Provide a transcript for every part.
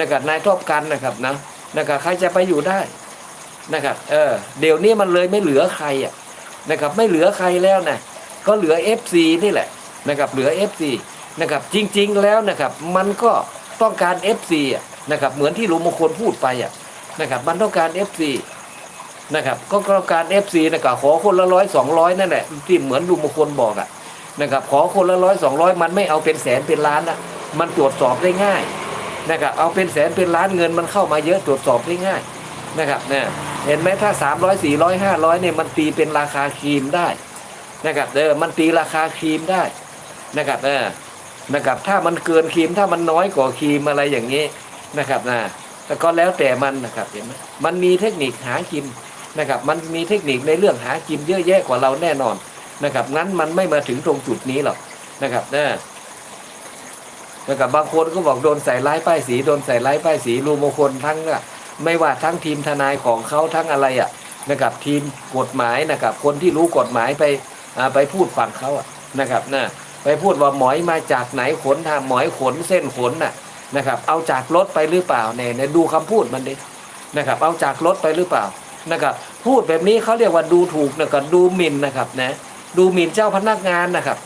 นะครับนายทบกันนะครับนะนะครับใครจะไปอยู่ได้นะครับเออเดี๋ยวนี้มันเลยไม่เหลือใครอะนะครับไม่เหลือใครแล้วนะก็เหลือ FC นี่แหละนะครับเหลือ FC นะครับจริงๆแล้วนะครับมันก็ต้องการ FC อะนะครับเหมือนที่ลุงมงคลพูดไปอะนะครับมันต้องการ FC นะครับก็ต้องการ FC นะครับขอคนละร้อยสองร้อยนั่นแหละที่เหมือนลุงมงคลบอกอะนะครับขอคนละร้อยสองร้อยมันไม่เอาเป็นแสนเป็นล้านนะมันตรวจสอบได้ง่าย นะครับเอาเป็นแสนเป็นล้านเงินมันเข้ามาเยอะตรวจสอบได้ง่ายนะครับเนี่ยเห็นไหมถ้าสามร้อยสี่ร้อยห้าร้อยเนี่ยมันตีเป็นราคาครีมได้นะครับเออมันตีราคาครีมได้นะครับเออนะครับถ้ามันเกินครีมถ้ามันน้อยกว่าครีมอะไรอย่างนี้นะครับนะแต่ก็แล้วแต่มันนะครับเห็นไหมมันมีเทคนิคหากินนะครับมันมีเทคนิคในเรื่องหากินเยอะแยะกว่าเราแน่นอนนะครับงั้นมันไม่มาถึงตรงจุดนี้หรอกนะครับนะ นะครับบางคนก็บอกโดนใส่ร้ายป้ายสีโดนใส่ร้ายป้ายสีรูมงคลทั้งอะไม่ว่าทั้งทีมทนายของเขาทั้งอะไรอะนะครับทีมกฎหมายนะครับคนที่รู้กฎหมายไปไปพูดฝั่งเขาอะนะครับนะไปพูดว่าหมอยมาจากไหนขนทางหมอยขนเส้นขนน่ะนะครับเอาจากรถไปหรือเปล่าเนี่ยเนี่ยดูคำพูดมันดินะครับเอาจากรถไปหรือเปล่านะครับพูดแบบนี้เขาเรียกว่าดูถูกนะครับดูหมิ่นนะครับนะดูหมิ่นเจ้าพนักงานนะครับ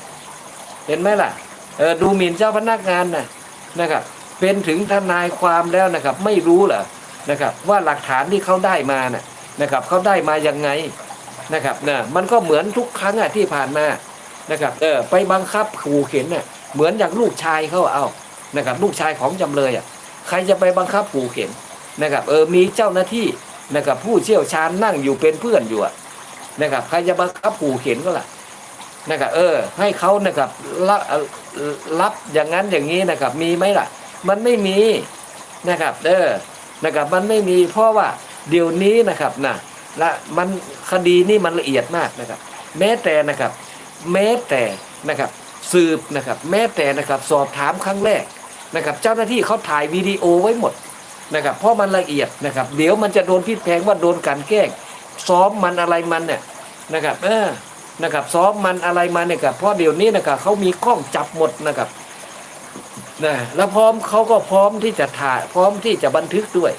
เห็นไหมล่ะ ดูหมิ่นเจ้าพนักงานนะนะครับ เป็นถึงทนายความแล้วนะครับ ไม่รู้เหรอนะครับ ว่าหลักฐานที่เขาได้มานะนะครับเขาได้มายังไงนะครับนะมันก็เหมือนทุกครั้งอะที่ผ่านมานะครับเออไปบังคับขู่เข็นน่ะเหมือนอย่างลูกชายเขาเอานะครับ ลูกชายของจำเลยอะใครจะไปบังคับขู่เข็นนะครับเออมีเจ้าหน้าที่นะครับผู้เชี่ยวชาญนั่งอยู่เป็นเพื่อนอยู่นะครับใครจะบังคับขู่เข็นก็ล่ะ นะครับเออ ให้เขานะครับรับรับอย่างนั้นอย่างนี้นะครับมีไหมล่ะ มันไม่มีนะครับเออนะครับมันไม่มีเพราะว่าเดี๋ยวนี้นะครับนะละมันคดีนี่มันละเอียดมากนะครับ แม้แต่นะครับ แม้แต่นะครับสืบนะครับ แม้แต่นะครับสอบถามครั้งแรกนะครับ เจ้าหน้าที่เขาถ่ายวิดีโอไว้หมดนะครับ เพราะมันละเอียดนะครับ เดี๋ยวมันจะโดนพิษแพงว่าโดนกลันแกล้งซ้อมมันอะไรมันเนี่ยนะครับ เออ นะครับซ้อมมันอะไรมันเนี่ยครับเพราะเดี๋ยวนี้นะครับเขามีกล้องจับหมดนะครับนะแล้วพร้อมเขาก็พร้อมที่จะถ่ายพร้อมที่จะบันทึกด้วย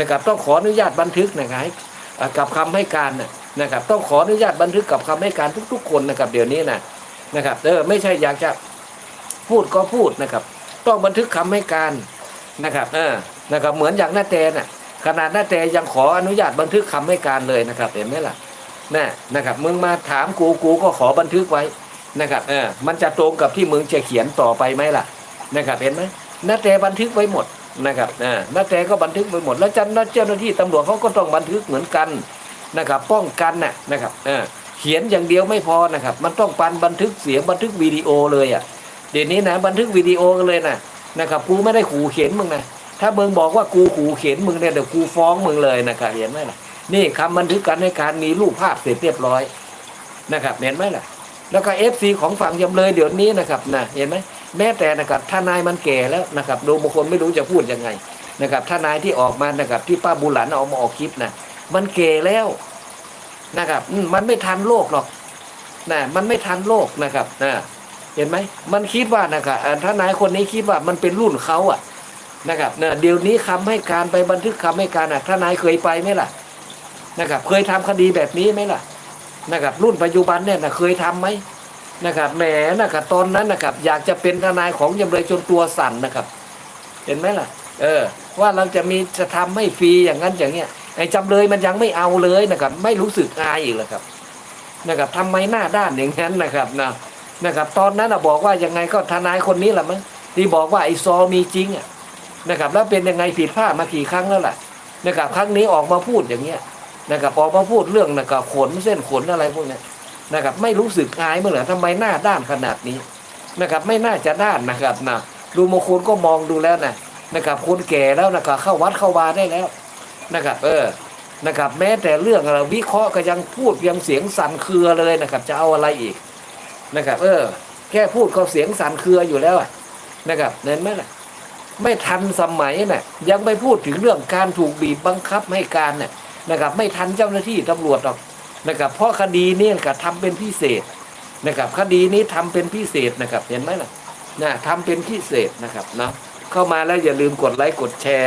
นะครับต้องขออนุญาตบันทึกนะครับกับคำให้การนะครับ ต้องขออนุญาตบันทึกกับคำให้การทุก ๆ คนนะครับเดี๋ยวนี้นะนะครับเออไม่ใช่อยากจะพูดก็พูดนะครับ ต้องบันทึกคำให้การนะครับเออนะครับเหมือนอย่างหน้าแตน่ะขนาดหน้าแตยังขออนุญาตบันทึกคำให้การเลยนะครับเห็นไหมล่ะ น่ะนะครับมึงมาถามกูกูก็ขอบันทึกไว้นะครับเออมันจะตรงกับที่มึงจะเขียนต่อไปไหมล่ะนะครับเห็นไหมน้าแตบันทึกไว้หมดนะครับอ่าน้าแตก็บันทึกไว้หมด แล้วเจ้าเจ้าหน้าที่ตำรวจเขาก็ต้องบันทึกเหมือนกันนะครับป้องกันน่ะนะครับเออเขียนอย่างเดียวไม่พอนะครับ มันต้องปันบันทึกเสียงบันทึกวิดีโอเลยอะเดี๋ยวนี้นะบันทึกวิดีโอกันเลยนะนะครับกูไม่ได้ขู่เขียนมึงนะถ้ามึงบอกว่ากูขู่เข็นมึงเนี่ยเดี๋ยวกูฟ้องมึงเลยนะครับเห็นไหมล่ะ นี่คำบันทึกการให้การมีรูปภาพเสร็จเรียบร้อยนะครับ เห็นไหมล่ะ แล้วก็เอฟซีของฝั่งจำเลยเดี๋ยวนี้นะครับนะเห็นไหมแม้แต่นะครับทนายมันแก่แล้วนะครับดูบางคนไม่รู้จะพูดยังไงนะครับทนายที่ออกมานะครับ ที่ป้าบุหลันเอามาออกคลิปนะมันแก่แล้วนะครับมันไม่ทันโลกหรอกนะมันไม่ทันโลกนะครับนะเห็นไหมมันคิดว่านะครับอ่าทนายคนนี้คิดว่ามันเป็นรุ่นเขาอะนะครับเนี่ยเดี๋ยวนี้คำให้การไปบันทึกคำให้การอะทนายเคยไปไหมล่ะ นะครับ เคยทำคดีแบบนี้ไหมล่ะนะครับ รุ่นปัจจุบันเนี่ยนะเคยทํำไหมนะครับแหมนะครับตอนนั้นนะครับ อยากจะเป็นทนายของจำเลยจนตัวสั่นนะครับ เห็นไหมล่ะ เออ ว่าเราจะมีจะทำให้ฟรีอย่างนั้นอย่างเงี้ยไอ้จำเลยมันยังไม่เอาเลยนะครับ ไม่รู้สึกอายอีกเลยครับ นะครับทำไมหน้าด้านอย่างนั้นนะครับนะนะครับ ตอนนั้นอะบอกว่ายังไงก็ทนายคนนี้แหละมั้งที่บอกว่าไอ้ซอมีจริงอะนะครับ แล้วเป็นยังไงผิดพลาดมากี่ครั้งแล้วล่ะนะครับ ครั้งนี้ออกมาพูดอย่างเงี้ย นะครับออกมาพูดเรื่องนะครับขนเส้นขนอะไรพวกนี้นะครับไม่รู้สึกอายเมื่อไหร่ทำไมหน้าด้านขนาดนี้นะครับไม่น่าจะด้านนะครับนะดูมงคลก็มองดูแล้วนะนะครับคนแก่แล้วนะครับเข้าวัดเข้าวาได้แล้วนะครับเออนะครับแม้แต่เรื่องอะไรวิเคราะห์ก็ยังพูดยังเสียงสั่นเครือเลยนะครับ จะเอาอะไรอีกนะครับ เออ แค่พูดก็เสียงสั่นเครืออยู่แล้วนะครับเห็นไหมล่ะไม่ทันสมัยน่ะยังไม่พูดถึงเรื่องการถูกบีบบังคับให้การน่ะ นะครับ ไม่ทันเจ้าหน้าที่ตำรวจหรอกนะครับเพราะคดีนี้ก็ทำเป็นพิเศษนะครับคดีนี้ทำเป็นพิเศษนะครับเห็นไหมล่ะนะทำเป็นพิเศษนะครับเนาะเข้ามาแล้วอย่าลืมกดไลค์กดแชร์